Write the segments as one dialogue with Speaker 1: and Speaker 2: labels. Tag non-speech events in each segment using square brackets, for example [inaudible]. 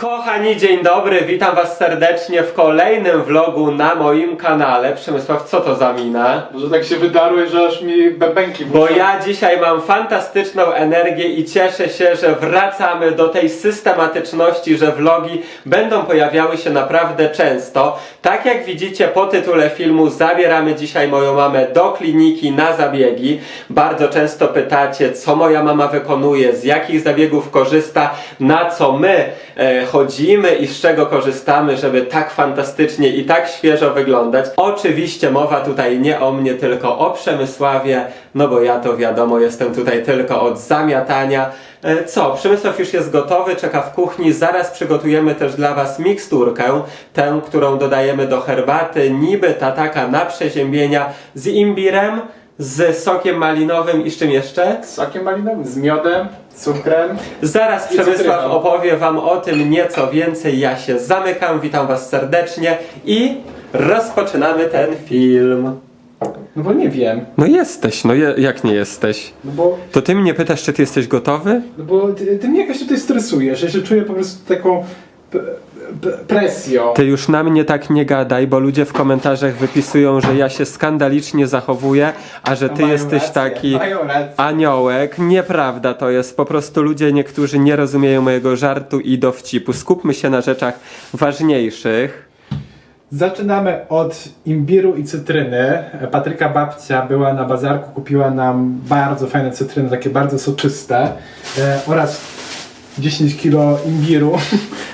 Speaker 1: Kochani, dzień dobry, witam was serdecznie w kolejnym vlogu na moim kanale. Przemysław, co to za mina?
Speaker 2: Że tak się wydarłeś, że aż mi bębenki
Speaker 1: Bo ja dzisiaj mam fantastyczną energię i cieszę się, że wracamy do tej systematyczności, że vlogi będą pojawiały się naprawdę często. Tak jak widzicie po tytule filmu, zabieramy dzisiaj moją mamę do kliniki na zabiegi. Bardzo często pytacie, co moja mama wykonuje, z jakich zabiegów korzysta, na co my e, chodzimy i z czego korzystamy, żeby tak fantastycznie i tak świeżo wyglądać. Oczywiście mowa tutaj nie o mnie, tylko o Przemysławie, no bo ja to wiadomo, jestem tutaj tylko od zamiatania. E, Co, Przemysław już jest gotowy, czeka w kuchni. Zaraz przygotujemy też dla Was miksturkę, tę, którą dodajemy do herbaty, niby ta taka na przeziębienia z imbirem, z sokiem malinowym i z czym jeszcze?
Speaker 2: Z sokiem malinowym, z miodem, cukrem.
Speaker 1: Zaraz Przemysław
Speaker 2: cytryną.
Speaker 1: opowie Wam o tym nieco więcej. Ja się zamykam, witam Was serdecznie i rozpoczynamy ten film.
Speaker 2: No bo nie wiem.
Speaker 1: No jesteś, no je, jak nie jesteś?
Speaker 2: No bo,
Speaker 1: To Ty mnie pytasz, czy Ty jesteś gotowy?
Speaker 2: no bo ty, ty mnie jakoś tutaj stresujesz. Ja się czuję po prostu taką presją.
Speaker 1: Ty już na mnie tak nie gadaj, bo ludzie w komentarzach wypisują, że ja się skandalicznie zachowuję, a że Ty
Speaker 2: Mają
Speaker 1: jesteś
Speaker 2: rację,
Speaker 1: taki
Speaker 2: Mają rację.
Speaker 1: aniołek. Nieprawda to jest. Po prostu ludzie niektórzy nie rozumieją mojego żartu i dowcipu. Skupmy się na rzeczach ważniejszych.
Speaker 2: Zaczynamy od imbiru i cytryny. Patryka babcia była na bazarku, kupiła nam bardzo fajne cytryny, takie bardzo soczyste e, oraz 10 kilo imbiru. [laughs]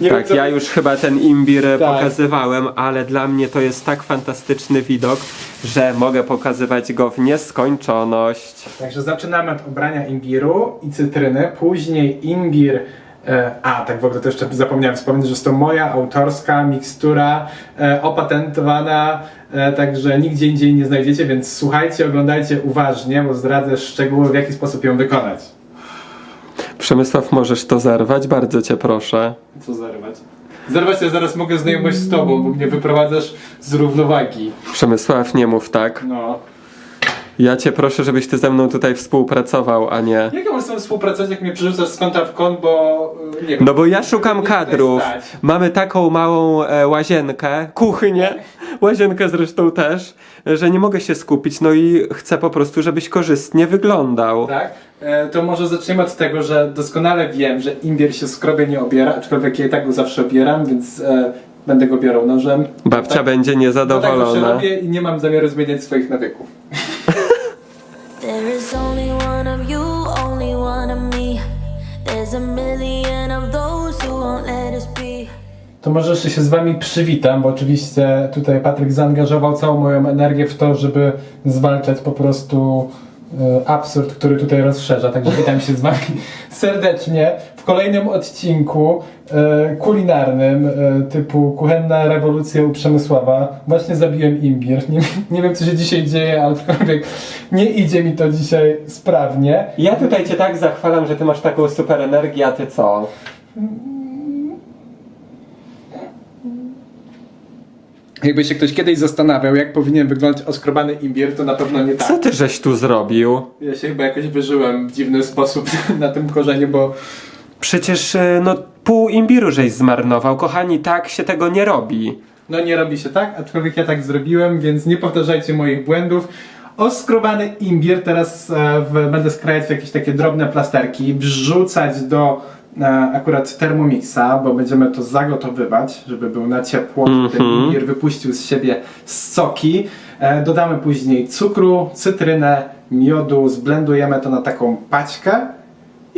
Speaker 2: Nie wiem,
Speaker 1: Tak,
Speaker 2: co-
Speaker 1: ja już chyba ten imbir
Speaker 2: Tak.
Speaker 1: pokazywałem, ale dla mnie to jest tak fantastyczny widok, że mogę pokazywać go w nieskończoność.
Speaker 2: Także zaczynamy od obrania imbiru i cytryny, później imbir. E, a, tak w ogóle to jeszcze zapomniałem wspomnieć, że jest to moja autorska mikstura e, opatentowana, e, także nigdzie indziej nie znajdziecie, więc słuchajcie, oglądajcie uważnie, bo zdradzę szczegóły, w jaki sposób ją wykonać.
Speaker 1: Przemysław, możesz to zerwać? Bardzo cię proszę.
Speaker 2: Co zerwać? Zerwać ja zaraz mogę znajomość z tobą, bo mnie wyprowadzasz z równowagi.
Speaker 1: Przemysław, nie mów tak.
Speaker 2: No.
Speaker 1: Ja cię proszę, żebyś ty ze mną tutaj współpracował, a nie...
Speaker 2: Jak ja mam z tobą współpracować, jak mnie przerzucasz z kąta w kąt, bo y, nie wiem.
Speaker 1: No bo ja szukam kadrów. Mamy taką małą e, łazienkę, kuchnię, łazienkę zresztą też, że nie mogę się skupić, no i chcę po prostu, żebyś korzystnie wyglądał.
Speaker 2: Tak? E, To może zaczniemy od tego, że doskonale wiem, że imbier się skrobie nie obiera, aczkolwiek ja i tak go zawsze obieram, więc e, będę go obierał nożem.
Speaker 1: Babcia
Speaker 2: tak,
Speaker 1: będzie
Speaker 2: No tak zawsze
Speaker 1: niezadowolona.
Speaker 2: robię i nie mam zamiaru zmieniać swoich nawyków. To może jeszcze się z wami przywitam, bo oczywiście tutaj Patryk zaangażował całą moją energię w to, żeby zwalczać po prostu e, absurd, który tutaj rozszerza. Także witam się z wami [laughs] serdecznie kolejnym odcinku e, kulinarnym e, typu Kuchenna rewolucja u Przemysława. Właśnie zabiłem imbir. Nie, nie wiem co się dzisiaj dzieje, ale aczkolwiek nie idzie mi to dzisiaj sprawnie.
Speaker 1: Ja tutaj cię tak zachwalam, że ty masz taką super energię, a ty co?
Speaker 2: Jakby się ktoś kiedyś zastanawiał, jak powinien wyglądać oskrobany imbir, to na pewno nie tak.
Speaker 1: Co ty żeś tu zrobił?
Speaker 2: Ja się chyba jakoś wyżyłem w dziwny sposób [laughs] na tym korzeniu, bo
Speaker 1: Przecież e, no pół imbiru żeś zmarnował. Kochani, tak się tego nie robi.
Speaker 2: no nie robi się tak, aczkolwiek ja tak zrobiłem, więc nie powtarzajcie moich błędów. Oskrobany imbir teraz e, w, będę skrajać w jakieś takie drobne plasterki, wrzucać do e, akurat Thermomixa, bo będziemy to zagotowywać, żeby był na ciepło, żeby ten imbir wypuścił z siebie soki. E, dodamy później cukru, cytrynę, miodu, zblendujemy to na taką paćkę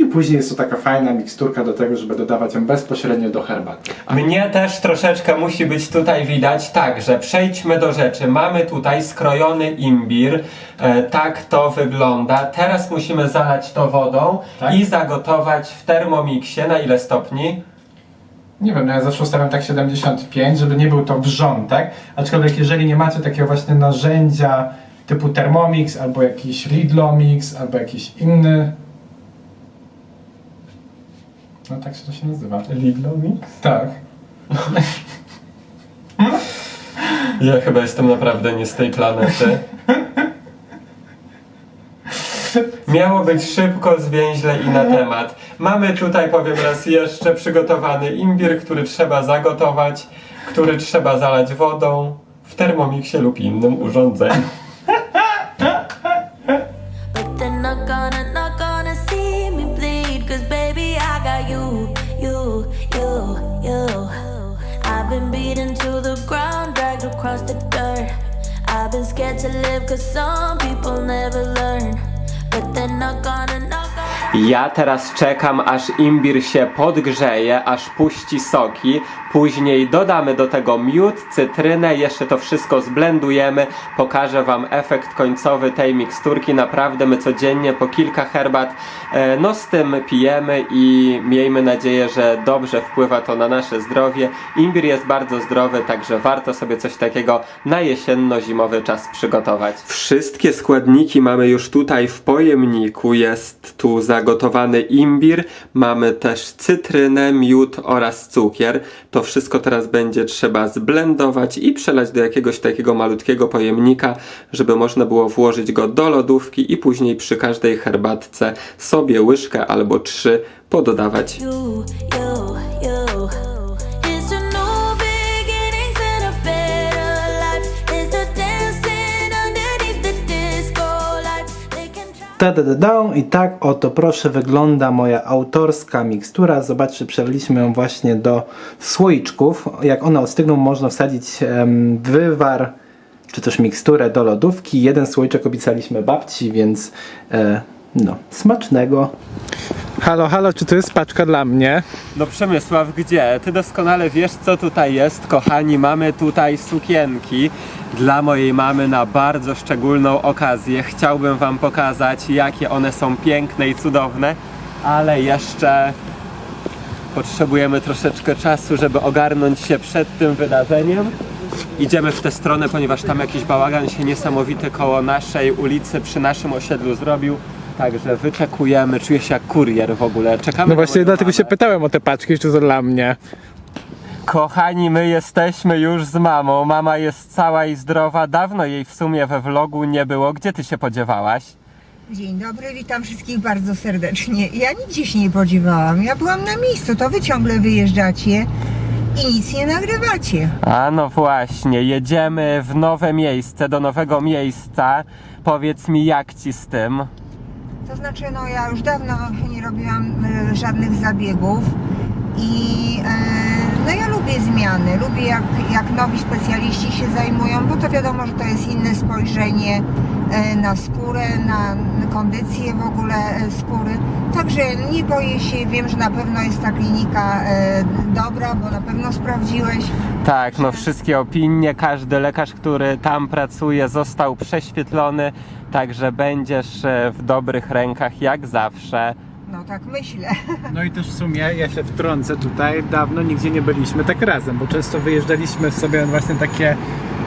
Speaker 2: i później jest to taka fajna miksturka do tego, żeby dodawać ją bezpośrednio do herbaty.
Speaker 1: Mnie też troszeczkę musi być tutaj widać. Także przejdźmy do rzeczy. Mamy tutaj skrojony imbir. E, tak to wygląda. Teraz musimy zalać to wodą
Speaker 2: Tak.
Speaker 1: i zagotować w termomiksie. Na ile stopni?
Speaker 2: Nie wiem, no ja zawsze ustawiam tak 75, żeby nie był to wrzątek, aczkolwiek jeżeli nie macie takiego właśnie narzędzia typu Thermomix, albo jakiś Lidlomix, albo jakiś inny... No tak się to się nazywa.
Speaker 1: Lidlomix?
Speaker 2: Tak.
Speaker 1: Ja chyba jestem naprawdę nie z tej planety. Miało być szybko, zwięźle i na temat. Mamy tutaj, powiem raz jeszcze, przygotowany imbir, który trzeba zagotować, który trzeba zalać wodą w termomiksie lub innym urządzeniu.
Speaker 3: Scared to live cause some people never learn. But they're not gonna.
Speaker 1: Ja teraz czekam, aż imbir się podgrzeje, aż puści soki. Później dodamy do tego miód, cytrynę, jeszcze to wszystko zblendujemy. Pokażę Wam efekt końcowy tej miksturki. Naprawdę my codziennie po kilka herbat e, no z tym pijemy i miejmy nadzieję, że dobrze wpływa to na nasze zdrowie. Imbir jest bardzo zdrowy, także warto sobie coś takiego na jesienno-zimowy czas przygotować. Wszystkie składniki mamy już tutaj w pojemniku. Jest tu zagotowany imbir, mamy też cytrynę, miód oraz cukier. To wszystko teraz będzie trzeba zblendować i przelać do jakiegoś takiego malutkiego pojemnika, żeby można było włożyć go do lodówki i później przy każdej herbatce sobie łyżkę albo trzy pododawać.
Speaker 3: you, you, you.
Speaker 2: I tak oto proszę wygląda moja autorska mikstura. Zobaczcie, przeliliśmy ją właśnie do słoiczków. Jak one ostygną, można wsadzić wywar czy też miksturę do lodówki. Jeden słoiczek obiecaliśmy babci, więc e, no, smacznego. Halo, halo, czy to jest paczka dla mnie?
Speaker 1: No Przemysław, gdzie? Ty doskonale wiesz, co tutaj jest. Kochani, mamy tutaj sukienki dla mojej mamy na bardzo szczególną okazję. Chciałbym wam pokazać, jakie one są piękne i cudowne, ale jeszcze potrzebujemy troszeczkę czasu, żeby ogarnąć się przed tym wydarzeniem. Idziemy w tę stronę, ponieważ tam jakiś bałagan się niesamowity koło naszej ulicy, przy naszym osiedlu zrobił. Także wyczekujemy, czuję się jak kurier w ogóle. Czekamy
Speaker 2: No właśnie dlatego się pytałem o te paczki, czy to dla mnie.
Speaker 1: Kochani, my jesteśmy już z mamą. Mama jest cała i zdrowa. Dawno jej w sumie we vlogu nie było. Gdzie ty się podziewałaś?
Speaker 4: Dzień dobry, witam wszystkich bardzo serdecznie. Ja nigdzie się nie podziewałam. Ja byłam na miejscu, to wy ciągle wyjeżdżacie i nic nie nagrywacie.
Speaker 1: A no właśnie, jedziemy w nowe miejsce, do nowego miejsca. Powiedz mi, jak ci z tym?
Speaker 4: To znaczy, no ja już dawno nie robiłam e, żadnych zabiegów i e, no ja lubię zmiany, lubię jak, jak nowi specjaliści się zajmują, bo to wiadomo, że to jest inne spojrzenie e, na skórę, na kondycję w ogóle e, skóry. Także nie boję się, wiem, że na pewno jest ta klinika dobra, bo na pewno sprawdziłeś.
Speaker 1: Tak, no wszystkie opinie, każdy lekarz, który tam pracuje, został prześwietlony, także będziesz w dobrych rękach jak zawsze.
Speaker 4: No tak myślę. [laughs]
Speaker 2: No i też w sumie ja się wtrącę tutaj, dawno nigdzie nie byliśmy tak razem, bo często wyjeżdżaliśmy sobie właśnie takie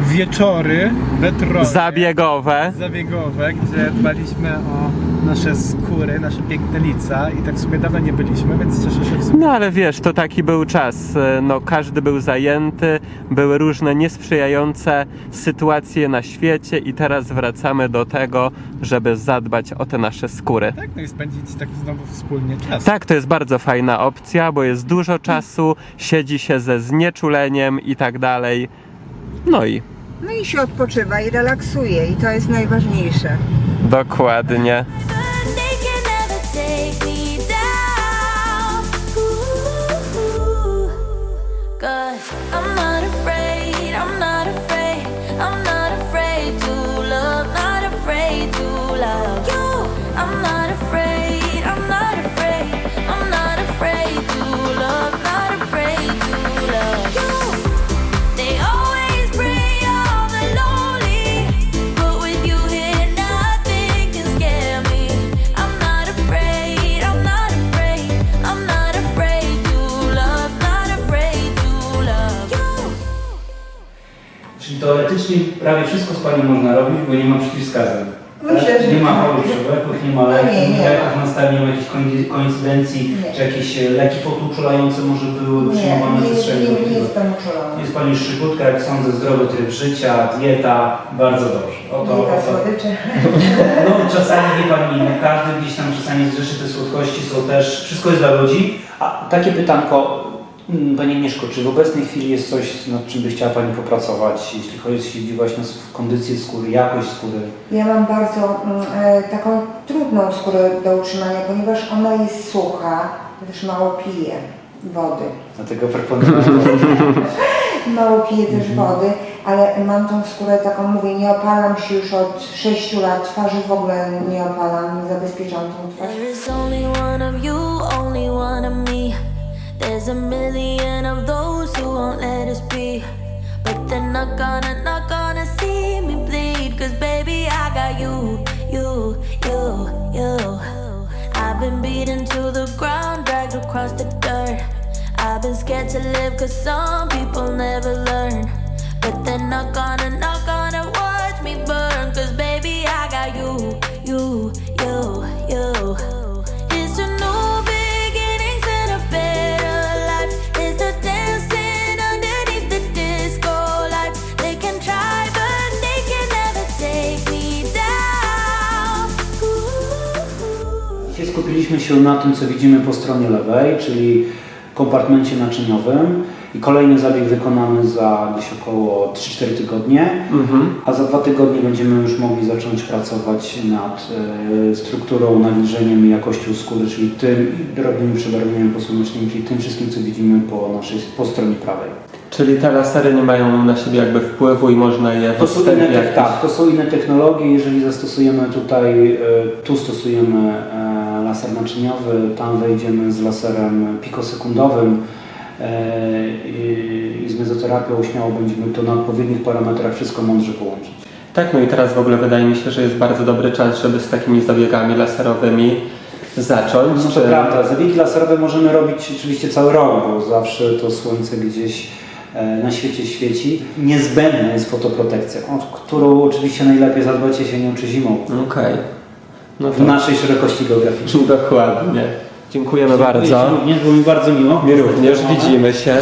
Speaker 2: wieczory wetrowe,
Speaker 1: Zabiegowe.
Speaker 2: zabiegowe, gdzie dbaliśmy o nasze skóry, nasze piękne lica i tak sobie dawno nie byliśmy, więc cieszę się w sumie.
Speaker 1: No ale wiesz, to taki był czas. e, No każdy był zajęty, były różne niesprzyjające sytuacje na świecie i teraz wracamy do tego, żeby zadbać o te nasze skóry.
Speaker 2: Tak, no i spędzić tak znowu wspólnie czas.
Speaker 1: Tak, to jest bardzo fajna opcja, bo jest dużo czasu, siedzi się ze znieczuleniem i tak dalej. No i
Speaker 4: No i się odpoczywa i relaksuje i to jest najważniejsze.
Speaker 1: Dokładnie.
Speaker 5: Prawie wszystko z Panią można robić, bo nie ma przeciwwskazań.
Speaker 4: Myślę, że
Speaker 5: nie ma
Speaker 4: tak.
Speaker 5: chorób przewlekłych, nie ma
Speaker 4: No
Speaker 5: leków,
Speaker 4: nie
Speaker 5: leków na stałe, nie ma jakichś koincy- koincydencji,
Speaker 4: Nie.
Speaker 5: czy jakieś e, leki fotuczulające może były przyjmowane przez
Speaker 4: nie,
Speaker 5: szeregu
Speaker 4: nie, nie jestem uczulona.
Speaker 5: Jest Pani szczyputka, jak sądzę, zdrowy tryb życia, dieta, bardzo dobrze. O to,
Speaker 4: Dieta
Speaker 5: o to.
Speaker 4: słodyczy. [laughs]
Speaker 5: No czasami wie Pani, nie każdy gdzieś tam czasami zrzeszy te słodkości, są też, wszystko jest dla ludzi. A takie pytanko, Pani Agnieszko, czy w obecnej chwili jest coś, nad czym by chciała Pani popracować, jeśli chodzi właśnie o kondycję skóry, jakość skóry?
Speaker 4: Ja mam bardzo mm, e, taką trudną skórę do utrzymania, ponieważ ona jest sucha, też mało pije wody.
Speaker 5: Dlatego proponowałem. [laughs]
Speaker 4: Mało piję też wody, ale mam tą skórę taką, mówię, nie opalam się już od 6 lat, twarzy w ogóle nie opalam, zabezpieczam tą twarz.
Speaker 3: There is only one of you, only one of me. There's a million of those who won't let us be. But they're not gonna, not gonna see me bleed. Cause baby, I got you, you, you, you. I've been beaten to the ground, dragged across the dirt. I've been scared to live cause some people never learn. But they're not gonna, not gonna watch me burn. Cause baby, I got you, you, you.
Speaker 5: Skupiliśmy się na tym, co widzimy po stronie lewej, czyli kompartmencie naczyniowym i kolejny zabieg wykonamy za gdzieś około 3-4 tygodnie,
Speaker 1: Mhm.
Speaker 5: a za dwa tygodnie będziemy już mogli zacząć pracować nad e, strukturą, nawilżeniem i jakością skóry, czyli tym drobnymi przebarwieniami posłonecznymi, czyli tym wszystkim, co widzimy po naszej po stronie prawej.
Speaker 1: Czyli te lasery nie mają na siebie jakby wpływu i można je
Speaker 5: To są, inne,
Speaker 1: jakoś-
Speaker 5: tak, to są inne technologie. Jeżeli zastosujemy tutaj, e, tu stosujemy e, laser naczyniowy, tam wejdziemy z laserem pikosekundowym i, i z mezoterapią śmiało będziemy to na odpowiednich parametrach wszystko mądrze połączyć.
Speaker 1: Tak, no i teraz w ogóle wydaje mi się, że jest bardzo dobry czas, żeby z takimi zabiegami laserowymi zacząć.
Speaker 5: No to prawda, zabiegi laserowe możemy robić oczywiście cały rok, bo zawsze to słońce gdzieś e, na świecie świeci. Niezbędna jest fotoprotekcja, o którą oczywiście najlepiej zadbać jesienią czy zimą.
Speaker 1: Okej. No
Speaker 5: W
Speaker 1: to
Speaker 5: naszej szerokości geograficznej. [laughs]
Speaker 1: dokładnie. Dziękujemy bardzo.
Speaker 5: Dziękuję również, było mi bardzo miło.
Speaker 1: Mi również widzimy się.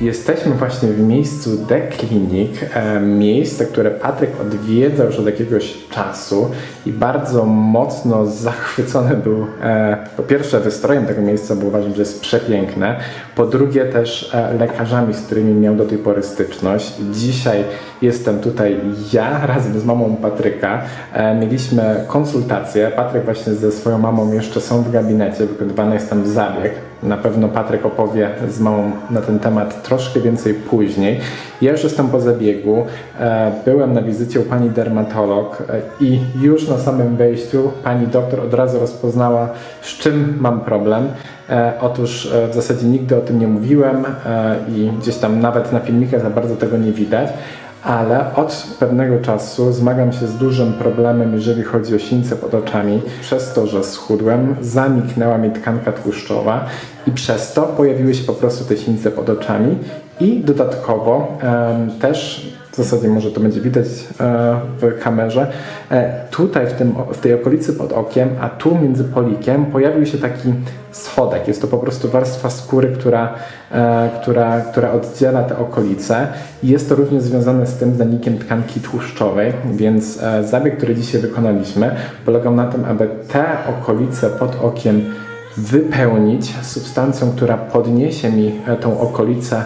Speaker 6: Jesteśmy właśnie w miejscu The Clinic, e, miejsce, które Patryk odwiedza już od jakiegoś czasu i bardzo mocno zachwycony był e, po pierwsze wystrojem tego miejsca, bo uważam, że jest przepiękne, po drugie też e, lekarzami, z którymi miał do tej pory styczność. Dzisiaj jestem tutaj ja [laughs] razem z mamą Patryka. E, mieliśmy konsultację. Patryk właśnie ze swoją mamą jeszcze są w gabinecie, wykonywany jest tam zabieg. Na pewno Patryk opowie z mamą na ten temat troszkę więcej później. Ja już jestem po zabiegu. E, byłem na wizycie u pani dermatolog e, i już na samym wejściu pani doktor od razu rozpoznała, z czym mam problem. E, otóż e, w zasadzie nigdy o tym nie mówiłem e, i gdzieś tam nawet na filmikach za bardzo tego nie widać. Ale od pewnego czasu zmagam się z dużym problemem, jeżeli chodzi o sińce pod oczami. Przez to, że schudłem, zaniknęła mi tkanka tłuszczowa i przez to pojawiły się po prostu te sińce pod oczami. I dodatkowo em, też, w zasadzie może to będzie widać e, w kamerze, e, tutaj w, tym, w tej okolicy pod okiem, a tu między polikiem pojawił się taki schodek. Jest to po prostu warstwa skóry, która, e, która, która oddziela te okolice. Jest to również związane z tym zanikiem tkanki tłuszczowej, więc e, zabieg, który dzisiaj wykonaliśmy, polegał na tym, aby te okolice pod okiem wypełnić substancją, która podniesie mi tą okolicę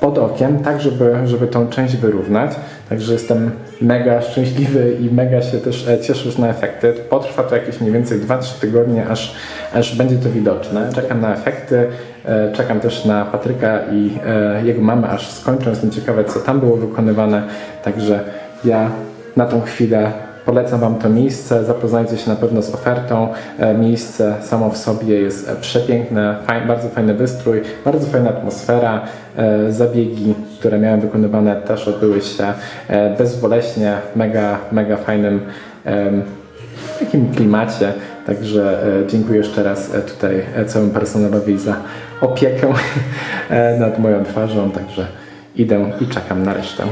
Speaker 6: pod okiem, tak żeby, żeby tą część wyrównać. Także jestem mega szczęśliwy i mega się też e, cieszę już na efekty. Potrwa to jakieś mniej więcej 2-3 tygodnie, aż, aż będzie to widoczne. Czekam na efekty, e, czekam też na Patryka i e, jego mamę, aż skończą. Jestem ciekawy, co tam było wykonywane. Także ja na tą chwilę polecam Wam to miejsce, zapoznajcie się na pewno z ofertą. E, Miejsce samo w sobie jest e, przepiękne, bardzo fajny wystrój, bardzo fajna atmosfera. E, Zabiegi, które miałem wykonywane też odbyły się bezboleśnie, w mega, mega fajnym takim klimacie. Także dziękuję jeszcze raz tutaj całemu personelowi za opiekę [laughs] nad moją twarzą. Także idę i czekam na resztę.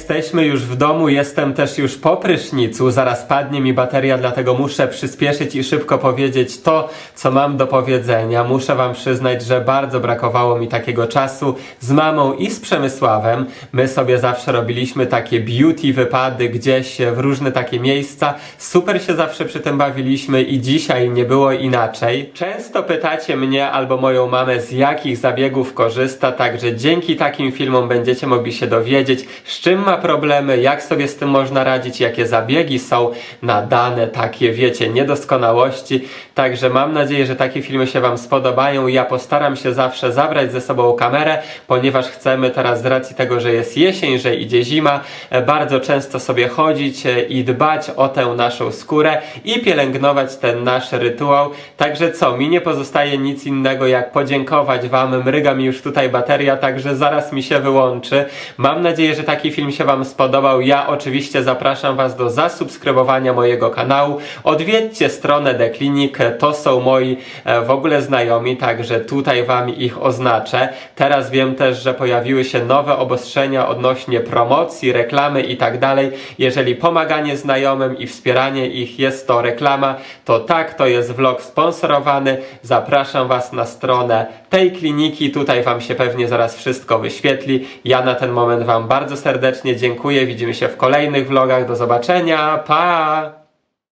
Speaker 1: Jesteśmy już w domu, jestem też już po prysznicu, zaraz padnie mi bateria, dlatego muszę przyspieszyć i szybko powiedzieć to, co mam do powiedzenia. Muszę wam przyznać, że bardzo brakowało mi takiego czasu z mamą i z Przemysławem. My sobie zawsze robiliśmy takie beauty wypady gdzieś w różne takie miejsca. Super się zawsze przy tym bawiliśmy i dzisiaj nie było inaczej. Często pytacie mnie albo moją mamę, z jakich zabiegów korzysta, także dzięki takim filmom będziecie mogli się dowiedzieć, z czym ma problemy, jak sobie z tym można radzić, jakie zabiegi są na dane takie, wiecie, niedoskonałości. Także mam nadzieję, że takie filmy się Wam spodobają. Ja postaram się zawsze zabrać ze sobą kamerę, ponieważ chcemy teraz z racji tego, że jest jesień, że idzie zima, e, bardzo często sobie chodzić e, i dbać o tę naszą skórę i pielęgnować ten nasz rytuał. Także co, mi nie pozostaje nic innego jak podziękować Wam. Mryga mi już tutaj bateria, także zaraz mi się wyłączy. Mam nadzieję, że taki film się Wam spodobał. Ja oczywiście zapraszam Was do zasubskrybowania mojego kanału. Odwiedźcie stronę The Clinic, to są moi e, w ogóle znajomi, także tutaj Wam ich oznaczę. Teraz wiem też, że pojawiły się nowe obostrzenia odnośnie promocji, reklamy i tak dalej. Jeżeli pomaganie znajomym i wspieranie ich jest to reklama, to tak, to jest vlog sponsorowany. Zapraszam Was na stronę tej kliniki. Tutaj Wam się pewnie zaraz wszystko wyświetli. Ja na ten moment Wam bardzo serdecznie dziękuję. Widzimy się w kolejnych vlogach. Do zobaczenia. Pa!